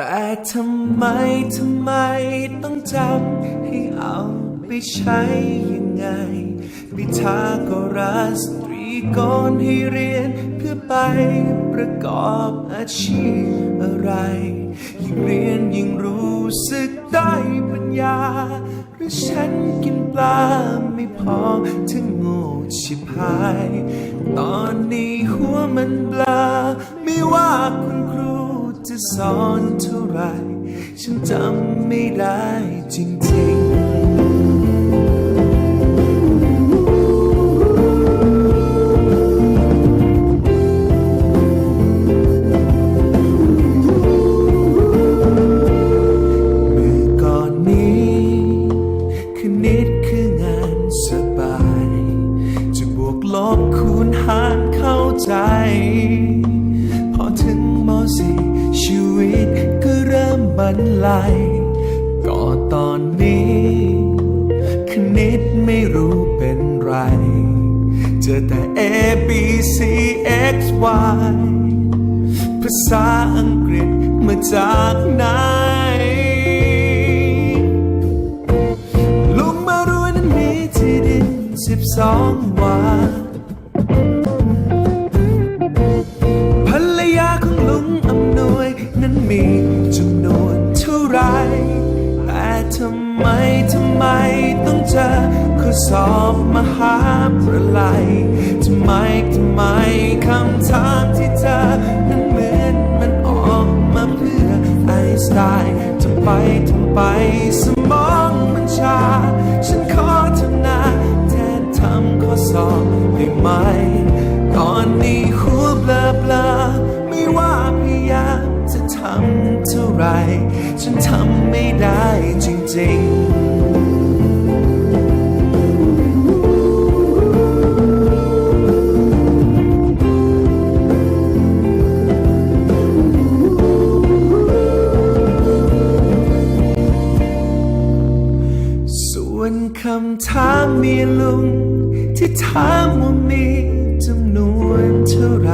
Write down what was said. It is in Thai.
แต่ทำไม ทำไมต้องจำให้เอาไปใช้ยังไงพิธากรัสตรีก่อนให้เรียนเพื่อไปประกอบอาชีพอะไร ยิ่งเรียนยิ่งรู้สึกได้ปัญญา หรือฉันกินปลาไม่พอถึงโง่ชิบหาย ตอนนี้หัวมันเบลา สอนเท่าไร ฉันจำไม่ได้จริงๆเมื่ ริ่มบรรลัยก็ตอนนี้คณิตไม่รู้เป็นไร เจอแต่ A B C X Y ภาษาอังกฤษมาจากไหนลุงมารวยนั้นมีที่ดินสิบสองวาภรรยาของลุงอำนวยนั้นมีจ ทำไม ทำไมต้องเจอข้อสอบมหาประไลยทำไม ทำไมคำถามที่เจอนั้นเหมือนมันออกมาเพื่อไอสไตน์ทำไปทำไปสมองมันชา ฉันขอทำหน้าแทนทำข้อสอบได้ไหม ตอนนี้หัวเบลอเบลอไม่ว่าพยายามจะทำเท่าไหรฉันทำ จริง ส่วนคำถามมีลุง ที่ถามว่ามีจำนวนเท่าไหร